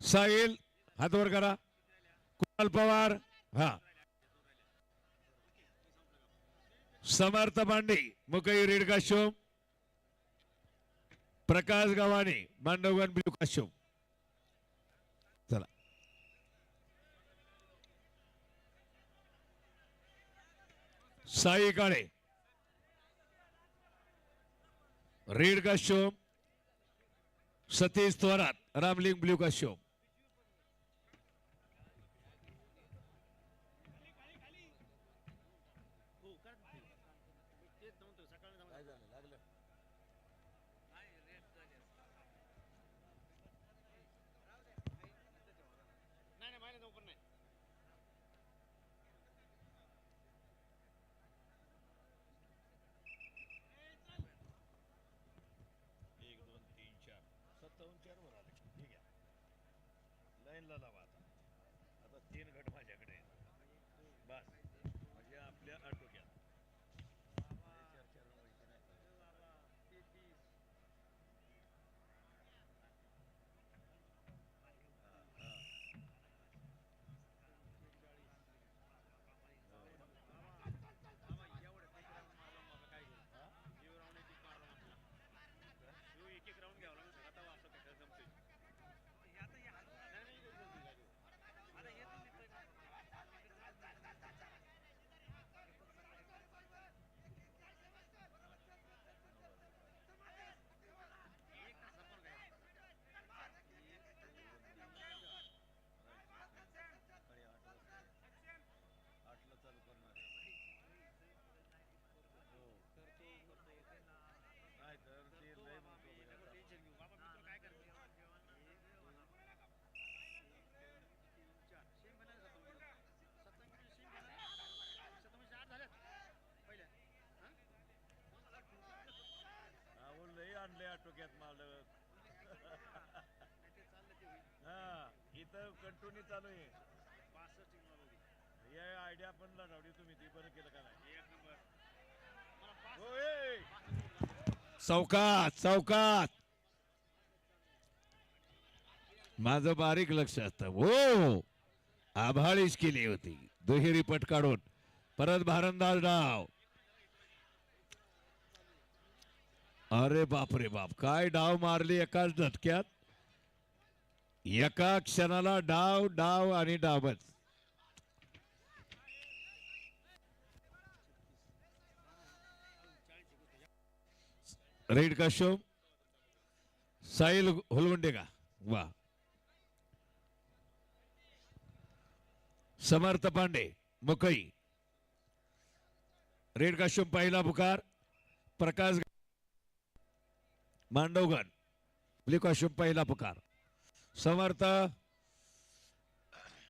साहिल हातवर करा. कुणाल पवार? हा. Samarth Pande Mukai red Prakash Gavhane Mandavgan blue चला. साई काळे. रेड सतीश थोरात रामलिंग ब्ल्यू एक दोन तीन चार. सत्तावन्न चार वर आले. ठीक आहे. लाईनला लावा. आटोक्यात मालक. हा इथं कंटिन्यू चालू आहे. हे आयडिया पण लढवली तुम्ही ती बरं केलं का नाही? होय चौकात चौकात. माझं बारीक लक्ष असतं हो! आभाळीच केली होती. दुहेरी पट काढून. परत भारंदाज डाव. अरे बाप रे बाप काय डाव मारली एकाच धटक्यात एका क्षणाला डाव डाव आणि डावच. रेड काशोम साहिल होलवंडे का? वा. समर्थ पांडे मुकई. रेड काशोम पहिला पुकार. प्रकाश मांडवगण. ब्ल्यू काशोम पहिला पुकार. समर्थ